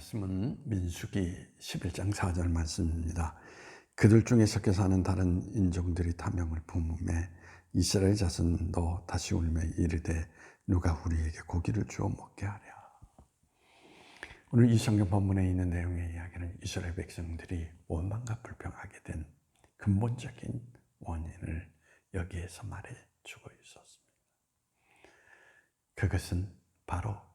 말씀은 민수기 11장 4절 말씀입니다. 그들 중에 섞여 사는 다른 인종들이 탐욕을 품음에 이스라엘 자손도 다시 울며 이르되 누가 우리에게 고기를 주어 먹게 하랴. 오늘 이 성경 본문에 있는 내용의 이야기는 이스라엘 백성들이 원망과 불평하게 된 근본적인 원인을 여기에서 말해 주고 있었습니다. 그것은 바로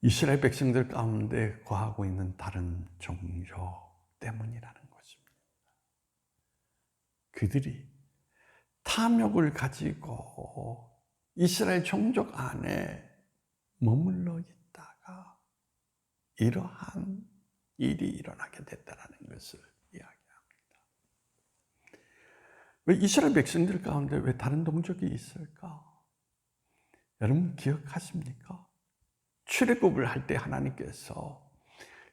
이스라엘 백성들 가운데 거하고 있는 다른 종교 때문이라는 것입니다. 그들이 탐욕을 가지고 이스라엘 종족 안에 머물러 있다가 이러한 일이 일어나게 됐다는 것을 이야기합니다. 왜 이스라엘 백성들 가운데 왜 다른 동족이 있을까? 여러분 기억하십니까? 출애굽을 할 때 하나님께서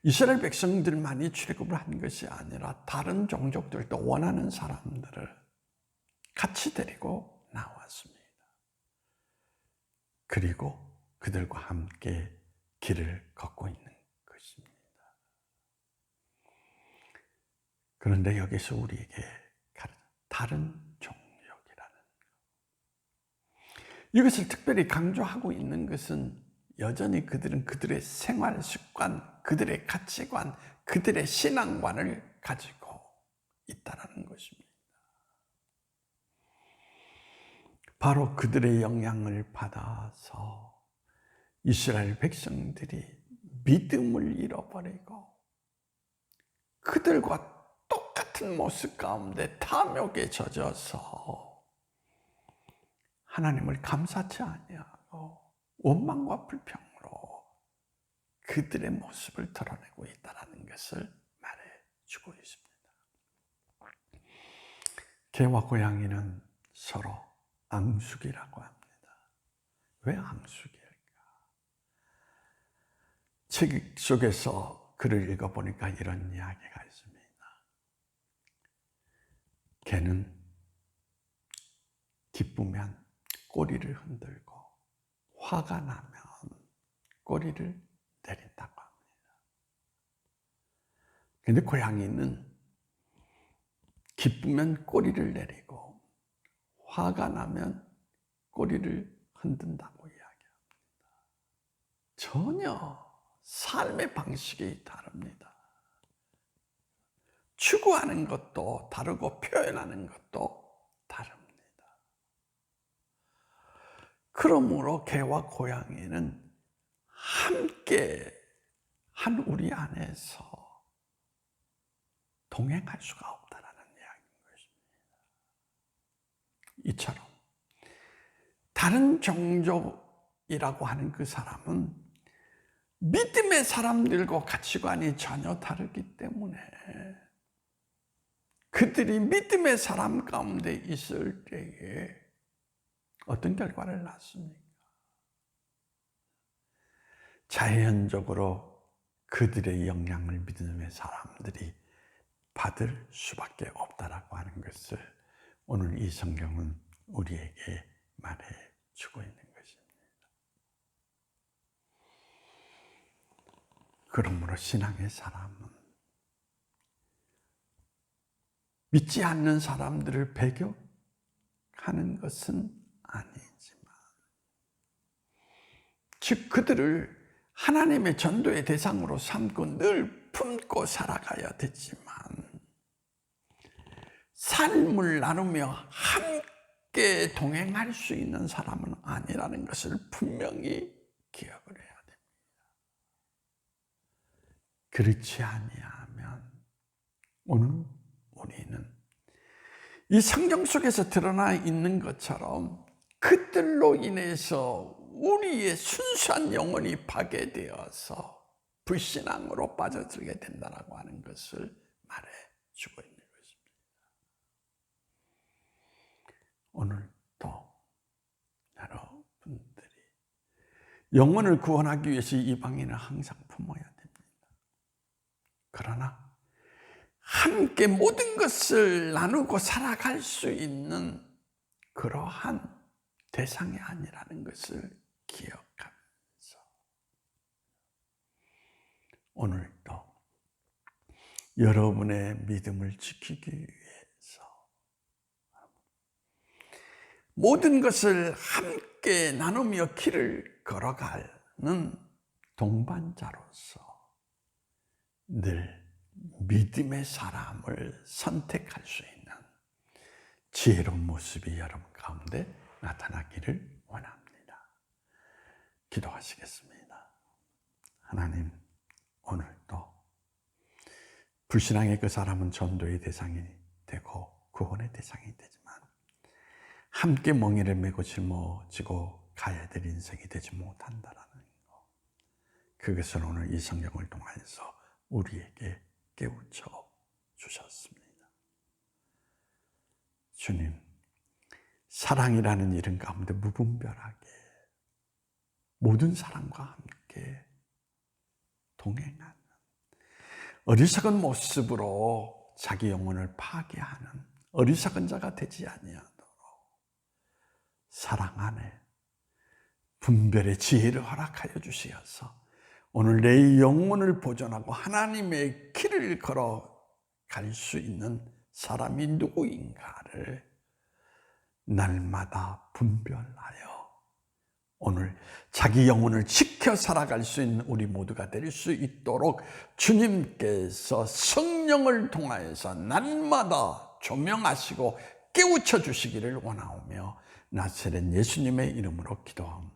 이스라엘 백성들만이 출애굽을 한 것이 아니라 다른 종족들도 원하는 사람들을 같이 데리고 나왔습니다. 그리고 그들과 함께 길을 걷고 있는 것입니다. 그런데 여기서 우리에게 다른 종족이라는 이것을 특별히 강조하고 있는 것은 여전히 그들은 그들의 생활 습관, 그들의 가치관, 그들의 신앙관을 가지고 있다는 것입니다. 바로 그들의 영향을 받아서 이스라엘 백성들이 믿음을 잃어버리고 그들과 똑같은 모습 가운데 탐욕에 젖어서 하나님을 감사치 아니하고 원망과 불평으로 그들의 모습을 드러내고 있다는 것을 말해주고 있습니다. 개와 고양이는 서로 앙숙이라고 합니다. 왜 앙숙일까? 책 속에서 글을 읽어보니까 이런 이야기가 있습니다. 개는 기쁘면 꼬리를 흔들고 화가 나면 꼬리를 내린다고 합니다. 근데 고양이는 기쁘면 꼬리를 내리고 화가 나면 꼬리를 흔든다고 이야기합니다. 전혀 삶의 방식이 다릅니다. 추구하는 것도 다르고 표현하는 것도 다릅니다. 그러므로 개와 고양이는 함께 한 우리 안에서 동행할 수가 없다라는 이야기인 것입니다. 이처럼 다른 종족이라고 하는 그 사람은 믿음의 사람들과 가치관이 전혀 다르기 때문에 그들이 믿음의 사람 가운데 있을 때에 어떤 결과를 낳습니까? 자연적으로 그들의 영향을 믿음의 사람들이 받을 수밖에 없다라고 하는 것을 오늘 이 성경은 우리에게 말해 주고 있는 것입니다. 그러므로 신앙의 사람은 믿지 않는 사람들을 배격하는 것은 아니지만, 즉, 그들을 하나님의 전도의 대상으로 삼고 늘 품고 살아가야 되지만, 삶을 나누며 함께 동행할 수 있는 사람은 아니라는 것을 분명히 기억을 해야 됩니다. 그렇지 아니하면 오늘 우리는 이 성경 속에서 드러나 있는 것처럼 그들로 인해서 우리의 순수한 영혼이 파괴되어서 불신앙으로 빠져들게 된다라고 하는 것을 말해 주고 있는 것입니다. 오늘도 여러분들이 영혼을 구원하기 위해서 이방인을 항상 품어야 됩니다. 그러나 함께 모든 것을 나누고 살아갈 수 있는 그러한 대상이 아니라는 것을 기억하면서 오늘도 여러분의 믿음을 지키기 위해서 모든 것을 함께 나누며 길을 걸어가는 동반자로서 늘 믿음의 사람을 선택할 수 있는 지혜로운 모습이 여러분 가운데 나타나기를 원합니다. 기도하시겠습니다. 하나님, 오늘도 불신앙의 그 사람은 전도의 대상이 되고 구원의 대상이 되지만 함께 멍에를 메고 짊어지고 가야 될 인생이 되지 못한다라는 것. 그것을 오늘 이 성경을 통해서 우리에게 깨우쳐 주셨습니다. 주님, 사랑이라는 이름 가운데 무분별하게 모든 사람과 함께 동행하는 어리석은 모습으로 자기 영혼을 파괴하는 어리석은 자가 되지 아니하도록 사랑 안에 분별의 지혜를 허락하여 주시어서 오늘 내 영혼을 보존하고 하나님의 길을 걸어 갈 수 있는 사람이 누구인가를 날마다 분별하여 오늘 자기 영혼을 지켜 살아갈 수 있는 우리 모두가 될 수 있도록 주님께서 성령을 통하여서 날마다 조명하시고 깨우쳐 주시기를 원하오며 나세렛 예수님의 이름으로 기도합니다.